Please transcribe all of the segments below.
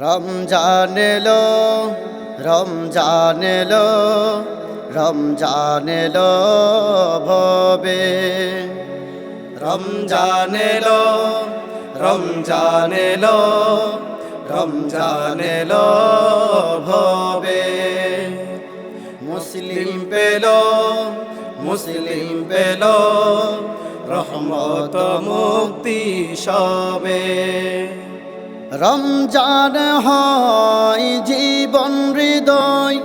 রমজান এলো রমজান এলো রমজান এলো ভবে। রমজান এলো রমজান এলো রমজান এলো ভবে। মুসলিম পেল মুসলিম পেল, রহমত মুক্তি সবে। রমজান হয় জীবন হৃদয়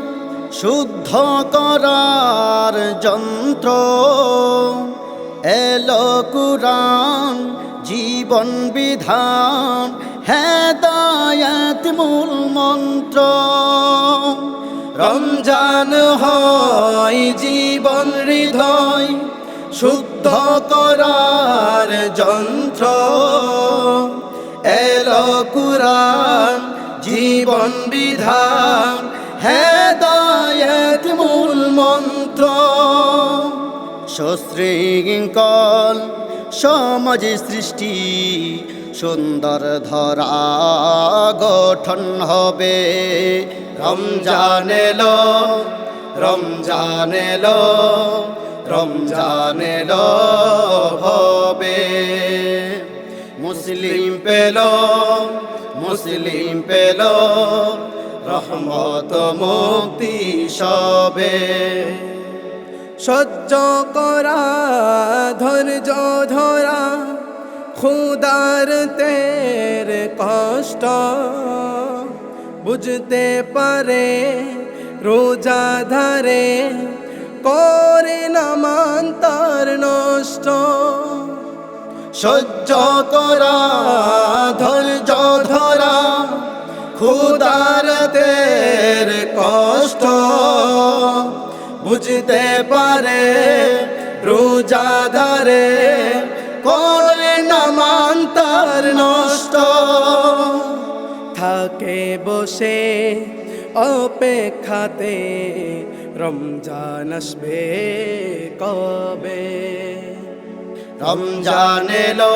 শুদ্ধ করার যন্ত্র। এলো কুরান জীবন বিধান, হেদায়াত মূল মন্ত্র। রমজান হয় জীবন হৃদয় শুদ্ধ করার যন্ত্র। কুরান জীবন বিধান, হেদায়ত মূল মন্ত্র। সশৃঙ্খল, সমাজ সৃষ্টি, সুন্দর ধরা গঠন হবে। রমজান এলো রমজান এলো রমজান এলো হবে। মুসলিম পেল মুসলিম পেল, রহমত মুক্তি সবে। সহ্য করা, ধৈর্য ধরা খুদার তের কষ্ট বুঝতে পারে, রোজা ধারে করে নামান্তর নষ্ট সহ্য করা, ধৈর্য ধরা খুদার তের কষ্ট বুঝতে পারে রোজাদারে করে নামান্তর নষ্ট। থাকে বসে, অপেক্ষাতে রমজান আসবে কবে? রমজান এলো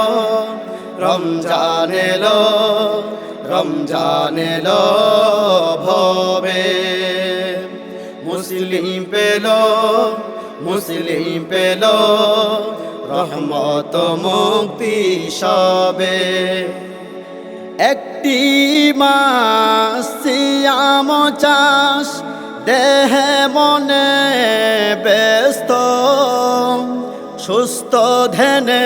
রমজান এলো রমজান এলো ভবে। মুসলিম পেল মুসলিম পেল, রহমত মুক্তি সবে। একটি মাস সিয়াম চাষ, দেহে মনে ব্যস্ত। সুস্থ ধ্যানে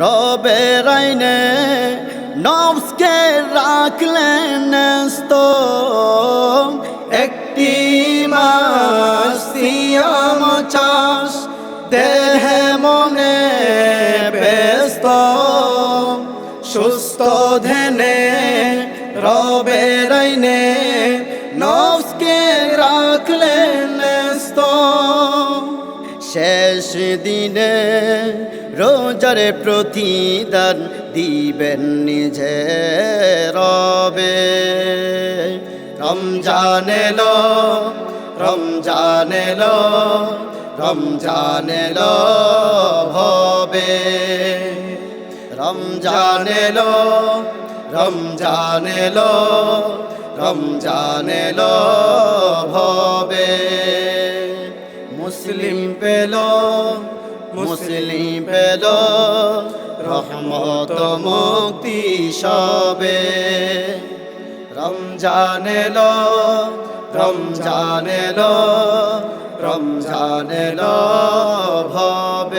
রবে রাইনে নবসকে রাখলেন একটি মাস সিয়াম দেহে মনে ব্যস্ত। সুস্থ ধ্যানে রবে রাইনে নফসকে রাখলেন শেষ দিনে রোজারে প্রতিদান দিবেন নিজে রবে। রমজান এলো রমজান এলো রমজান এলো ভবে রমজান এলো রমজান এলো রমজান এলো ভবে মুসলিম পেল মুসলিম পেল রহমত মুক্তি সবে। রমজান এলো রমজান এলো রমজান এলো ভবে।